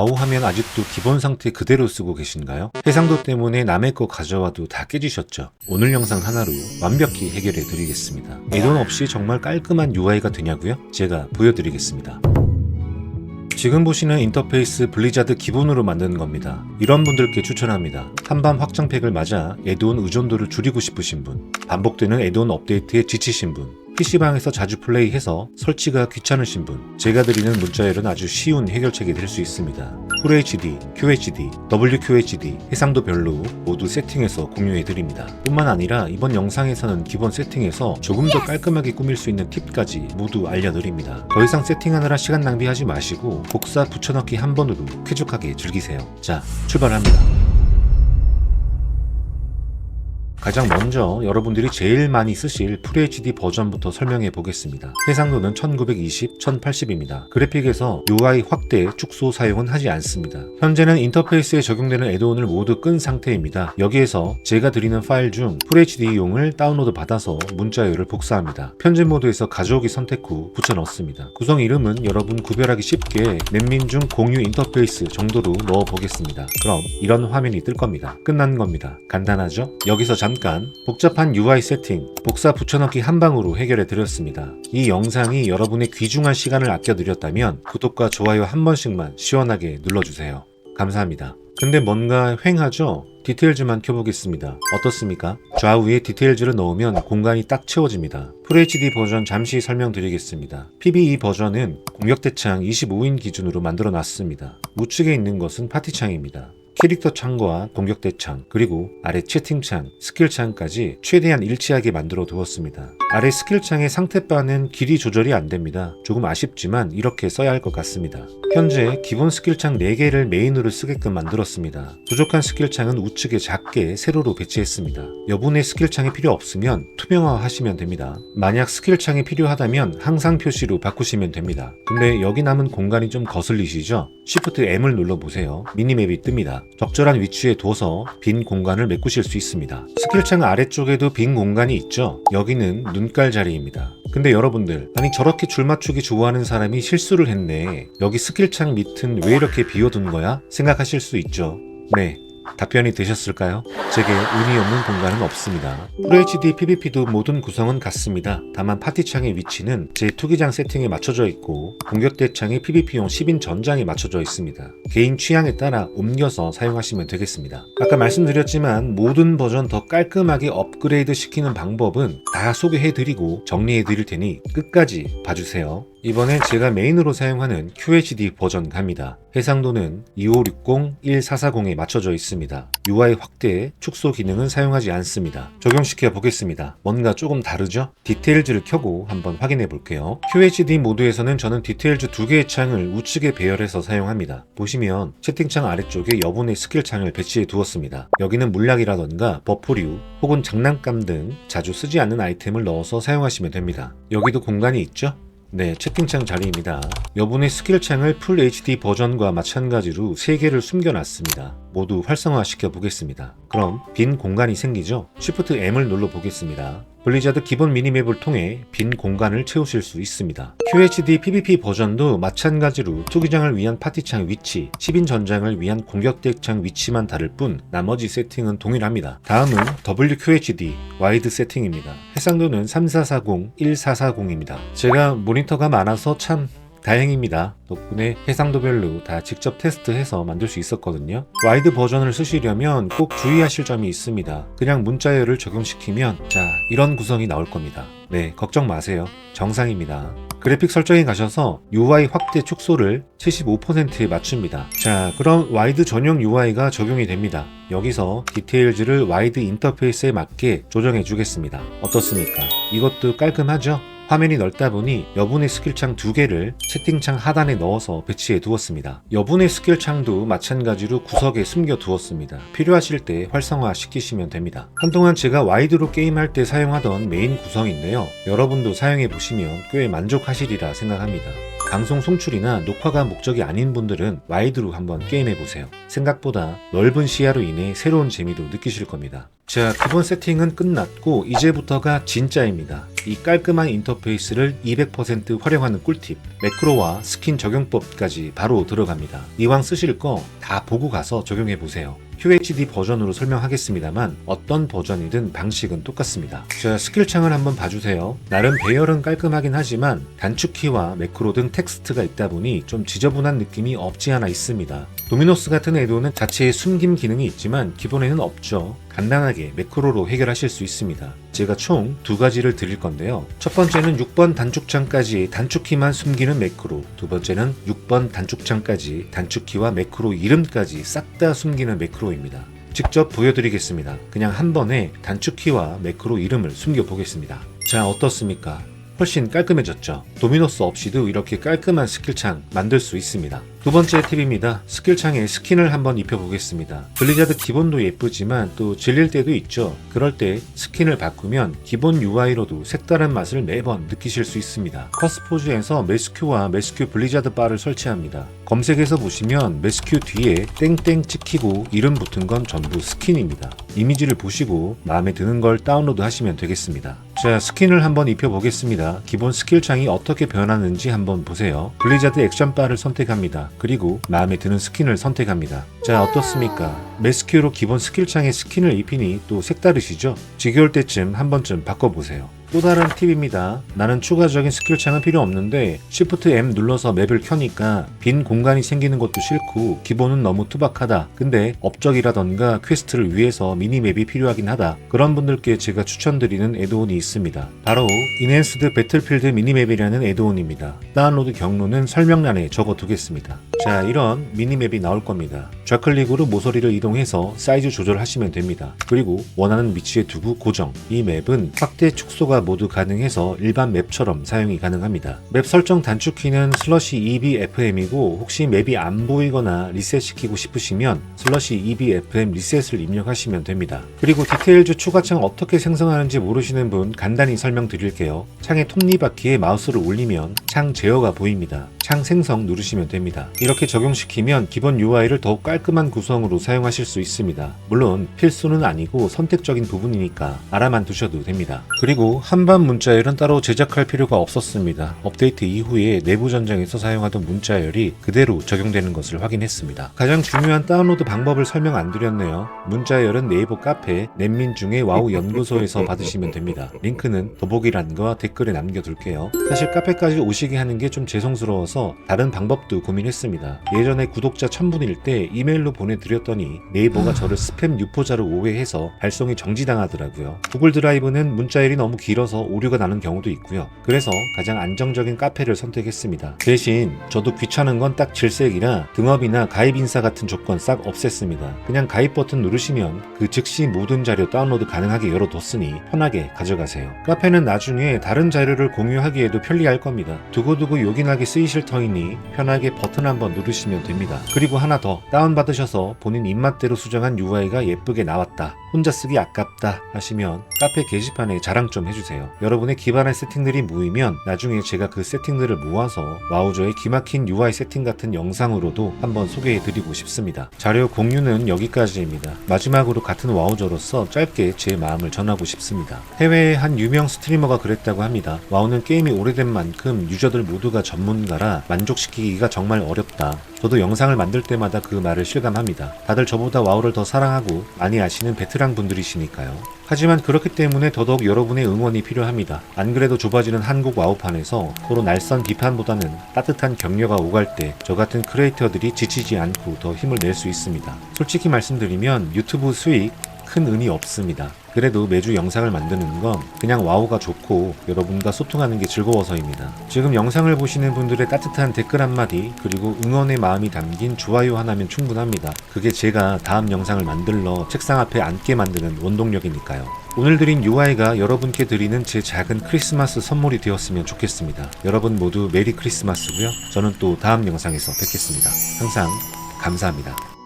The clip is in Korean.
와우 하면 아직도 기본 상태 그대로 쓰고 계신가요? 해상도 때문에 남의 거 가져와도 다 깨지셨죠? 오늘 영상 하나로 완벽히 해결해 드리겠습니다. 애돈 없이 정말 깔끔한 UI가 되냐고요? 제가 보여드리겠습니다. 지금 보시는 인터페이스 블리자드 기본으로 만드는 겁니다. 이런 분들께 추천합니다. 한밤 확장팩을 맞아 애드온 의존도를 줄이고 싶으신 분, 반복되는 애드온 업데이트에 지치신 분, PC방에서 자주 플레이해서 설치가 귀찮으신 분, 제가 드리는 문자열은 아주 쉬운 해결책이 될 수 있습니다. FHD, QHD, WQHD, 해상도 별로 모두 세팅해서 공유해 드립니다. 뿐만 아니라 이번 영상에서는 기본 세팅에서 조금 더 깔끔하게 꾸밀 수 있는 팁까지 모두 알려드립니다. 더 이상 세팅하느라 시간 낭비하지 마시고 복사 붙여넣기 한 번으로 쾌적하게 즐기세요. 자, 출발합니다. 가장 먼저 여러분들이 제일 많이 쓰실 FHD 버전부터 설명해 보겠습니다. 해상도는 1920, 1080입니다. 그래픽에서 UI 확대, 축소 사용은 하지 않습니다. 현재는 인터페이스에 적용되는 애드온을 모두 끈 상태입니다. 여기에서 제가 드리는 파일 중 FHD용을 다운로드 받아서 문자열을 복사합니다. 편집 모드에서 가져오기 선택 후 붙여 넣습니다. 구성 이름은 여러분 구별하기 쉽게 맨민중 공유 인터페이스 정도로 넣어 보겠습니다. 그럼 이런 화면이 뜰 겁니다. 끝난 겁니다. 간단하죠? 여기서 잠깐 복잡한 UI 세팅, 복사 붙여넣기 한 방으로 해결해 드렸습니다. 이 영상이 여러분의 귀중한 시간을 아껴 드렸다면 구독과 좋아요 한 번씩만 시원하게 눌러주세요. 감사합니다. 근데 뭔가 휑하죠? 디테일즈만 켜보겠습니다. 어떻습니까? 좌우에 디테일즈를 넣으면 공간이 딱 채워집니다. FHD 버전 잠시 설명드리겠습니다. PBE 버전은 공격 대창 25인 기준으로 만들어 놨습니다. 우측에 있는 것은 파티 창입니다. 캐릭터 창과 공격 대창, 그리고 아래 채팅 창, 스킬 창까지 최대한 일치하게 만들어 두었습니다. 아래 스킬 창의 상태바는 길이 조절이 안 됩니다. 조금 아쉽지만 이렇게 써야 할 것 같습니다. 현재 기본 스킬 창 4개를 메인으로 쓰게끔 만들었습니다. 부족한 스킬 창은 우측에 작게 세로로 배치했습니다. 여분의 스킬 창이 필요 없으면 투명화 하시면 됩니다. 만약 스킬 창이 필요하다면 항상 표시로 바꾸시면 됩니다. 근데 여기 남은 공간이 좀 거슬리시죠? Shift M을 눌러보세요. 미니맵이 뜹니다. 적절한 위치에 둬서 빈 공간을 메꾸실 수 있습니다. 스킬창 아래쪽에도 빈 공간이 있죠? 여기는 눈깔 자리입니다. 근데 여러분들, 아니 저렇게 줄 맞추기 좋아하는 사람이 실수를 했네. 여기 스킬창 밑은 왜 이렇게 비워둔 거야? 생각하실 수 있죠. 네. 답변이 되셨을까요? 제게 의미 없는 공간은 없습니다. FHD PVP도 모든 구성은 같습니다. 다만 파티창의 위치는 제 투기장 세팅에 맞춰져 있고 공격대 창이 PVP용 10인 전장에 맞춰져 있습니다. 개인 취향에 따라 옮겨서 사용하시면 되겠습니다. 아까 말씀드렸지만 모든 버전 더 깔끔하게 업그레이드 시키는 방법은 다 소개해드리고 정리해드릴 테니 끝까지 봐주세요. 이번엔 제가 메인으로 사용하는 QHD 버전 갑니다. 해상도는 2560-1440에 맞춰져 있습니다. UI 확대, 축소 기능은 사용하지 않습니다. 적용시켜 보겠습니다. 뭔가 조금 다르죠? 디테일즈를 켜고 한번 확인해 볼게요. QHD 모드에서는 저는 디테일즈 두 개의 창을 우측에 배열해서 사용합니다. 보시면 채팅창 아래쪽에 여분의 스킬 창을 배치해 두었습니다. 여기는 물약이라던가 버프류 혹은 장난감 등 자주 쓰지 않는 아이템을 넣어서 사용하시면 됩니다. 여기도 공간이 있죠? 네, 채팅창 자리입니다. 여분의 스킬창을 풀 HD 버전과 마찬가지로 3개를 숨겨놨습니다. 모두 활성화시켜 보겠습니다. 그럼 빈 공간이 생기죠? Shift M을 눌러 보겠습니다. 블리자드 기본 미니맵을 통해 빈 공간을 채우실 수 있습니다. QHD PVP 버전도 마찬가지로 투기장을 위한 파티창 위치, 10인 전장을 위한 공격 대창 위치만 다를 뿐 나머지 세팅은 동일합니다. 다음은 WQHD 와이드 세팅입니다. 해상도는 3440, 1440입니다. 제가 모니터가 많아서 참 다행입니다. 덕분에 해상도별로 다 직접 테스트해서 만들 수 있었거든요. 와이드 버전을 쓰시려면 꼭 주의하실 점이 있습니다. 그냥 문자열을 적용시키면 자 이런 구성이 나올 겁니다. 네 걱정 마세요. 정상입니다. 그래픽 설정에 가셔서 UI 확대 축소를 75%에 맞춥니다. 자, 그럼 와이드 전용 UI가 적용이 됩니다. 여기서 디테일즈를 와이드 인터페이스에 맞게 조정해 주겠습니다. 어떻습니까? 이것도 깔끔하죠? 화면이 넓다 보니 여분의 스킬창 두 개를 채팅창 하단에 넣어서 배치해 두었습니다. 여분의 스킬창도 마찬가지로 구석에 숨겨 두었습니다. 필요하실 때 활성화 시키시면 됩니다. 한동안 제가 와이드로 게임할 때 사용하던 메인 구성인데요. 여러분도 사용해 보시면 꽤 만족하시리라 생각합니다. 방송 송출이나 녹화가 목적이 아닌 분들은 와이드로 한번 게임해보세요. 생각보다 넓은 시야로 인해 새로운 재미도 느끼실 겁니다. 자, 기본 세팅은 끝났고 이제부터가 진짜입니다. 이 깔끔한 인터페이스를 200% 활용하는 꿀팁, 매크로와 스킨 적용법까지 바로 들어갑니다. 이왕 쓰실 거 다 보고 가서 적용해 보세요. QHD 버전으로 설명하겠습니다만 어떤 버전이든 방식은 똑같습니다. 자, 스킬창을 한번 봐주세요. 나름 배열은 깔끔하긴 하지만 단축키와 매크로 등 텍스트가 있다 보니 좀 지저분한 느낌이 없지 않아 있습니다. 도미노스 같은 애도는 자체에 숨김 기능이 있지만 기본에는 없죠. 간단하게 매크로로 해결하실 수 있습니다. 제가 총 두 가지를 드릴 건데요. 첫 번째는 6번 단축창까지 단축키만 숨기는 매크로, 두 번째는 6번 단축창까지 단축키와 매크로 이름까지 싹 다 숨기는 매크로입니다. 직접 보여드리겠습니다. 그냥 한 번에 단축키와 매크로 이름을 숨겨 보겠습니다. 자, 어떻습니까? 훨씬 깔끔해졌죠. 도미노스 없이도 이렇게 깔끔한 스킬창 만들 수 있습니다. 두 번째 팁입니다. 스킬창에 스킨을 한번 입혀보겠습니다. 블리자드 기본도 예쁘지만 또 질릴 때도 있죠. 그럴 때 스킨을 바꾸면 기본 UI로도 색다른 맛을 매번 느끼실 수 있습니다. 커스포즈에서 메스큐와 메스큐 블리자드 바를 설치합니다. 검색해서 보시면 메스큐 뒤에 땡땡 찍히고 이름 붙은 건 전부 스킨입니다. 이미지를 보시고 마음에 드는 걸 다운로드 하시면 되겠습니다. 자, 스킨을 한번 입혀보겠습니다. 기본 스킬 창이 어떻게 변하는지 한번 보세요. 블리자드 액션바를 선택합니다. 그리고 마음에 드는 스킨을 선택합니다. 자, 어떻습니까? 메스큐로 기본 스킬창에 스킨을 입히니 또 색다르시죠? 지겨울 때쯤 한 번쯤 바꿔보세요. 또 다른 팁입니다. 나는 추가적인 스킬창은 필요 없는데 Shift M 눌러서 맵을 켜니까 빈 공간이 생기는 것도 싫고 기본은 너무 투박하다. 근데 업적이라던가 퀘스트를 위해서 미니맵이 필요하긴 하다. 그런 분들께 제가 추천드리는 애드온이 있습니다. 바로 인핸스드 배틀필드 미니맵이라는 애드온입니다. 다운로드 경로는 설명란에 적어두겠습니다. 자, 이런 미니맵이 나올 겁니다. 좌클릭으로 모서리를 이동 해서 사이즈 조절하시면 됩니다. 그리고 원하는 위치에 두고 고정. 이 맵은 확대 축소가 모두 가능해서 일반 맵처럼 사용이 가능합니다. 맵 설정 단축키는 슬러시 EBFM이고 혹시 맵이 안 보이거나 리셋시키고 싶으시면 슬러시 EBFM 리셋을 입력하시면 됩니다. 그리고 디테일즈 추가창 어떻게 생성하는지 모르시는 분 간단히 설명드릴게요. 창의 톱니바퀴에 마우스를 올리면 창 제어가 보입니다. 창 생성 누르시면 됩니다. 이렇게 적용시키면 기본 UI를 더욱 깔끔한 구성으로 사용하실 수 있습니다. 물론 필수는 아니고 선택적인 부분이니까 알아만 두셔도 됩니다. 그리고 한반 문자열은 따로 제작할 필요가 없었습니다. 업데이트 이후에 내부 전장에서 사용하던 문자열이 그대로 적용되는 것을 확인했습니다. 가장 중요한 다운로드 방법을 설명 안 드렸네요. 문자열은 네이버 카페 넷민중의 와우 연구소에서 받으시면 됩니다. 링크는 더보기란과 댓글에 남겨둘게요. 사실 카페까지 오시게 하는 게 좀 죄송스러워서 다른 방법도 고민했습니다. 예전에 구독자 1000분일 때 이메일로 보내드렸더니 네이버가 저를 스팸 유포자로 오해해서 발송이 정지당하더라고요. 구글 드라이브는 문자열이 너무 길어서 오류가 나는 경우도 있고요. 그래서 가장 안정적인 카페를 선택했습니다. 대신 저도 귀찮은 건 딱 질색이라 등업이나 가입 인사 같은 조건 싹 없앴습니다. 그냥 가입 버튼 누르시면 그 즉시 모든 자료 다운로드 가능하게 열어뒀으니 편하게 가져가세요. 카페는 나중에 다른 자료를 공유하기에도 편리할 겁니다. 두고두고 요긴하게 쓰이실 터이니 편하게 버튼 한번 누르시면 됩니다. 그리고 하나 더 다운받으셔서 본인 입맛 대로 수정한 UI가 예쁘게 나왔다. 혼자 쓰기 아깝다 하시면 카페 게시판에 자랑 좀 해주세요. 여러분의 기반의 세팅들이 모이면 나중에 제가 그 세팅들을 모아서 와우저의 기막힌 UI 세팅 같은 영상으로도 한번 소개해드리고 싶습니다. 자료 공유는 여기까지입니다. 마지막으로 같은 와우저로서 짧게 제 마음을 전하고 싶습니다. 해외의 한 유명 스트리머가 그랬다고 합니다. 와우는 게임이 오래된 만큼 유저들 모두가 전문가라 만족시키기가 정말 어렵다. 저도 영상을 만들 때마다 그 말을 실감합니다. 다들 저보다 와우를 더 사랑하고 많이 아시는 베테랑 분들이시니까요. 하지만 그렇기 때문에 더더욱 여러분의 응원이 필요합니다. 안 그래도 좁아지는 한국 와우판에서 서로 날선 비판보다는 따뜻한 격려가 오갈 때 저 같은 크리에이터들이 지치지 않고 더 힘을 낼 수 있습니다. 솔직히 말씀드리면 유튜브 수익 큰 의미 없습니다. 그래도 매주 영상을 만드는 건 그냥 와우가 좋고 여러분과 소통하는 게 즐거워서입니다. 지금 영상을 보시는 분들의 따뜻한 댓글 한마디 그리고 응원의 마음이 담긴 좋아요 하나면 충분합니다. 그게 제가 다음 영상을 만들러 책상 앞에 앉게 만드는 원동력이니까요. 오늘 드린 UI가 여러분께 드리는 제 작은 크리스마스 선물이 되었으면 좋겠습니다. 여러분 모두 메리 크리스마스고요. 저는 또 다음 영상에서 뵙겠습니다. 항상 감사합니다.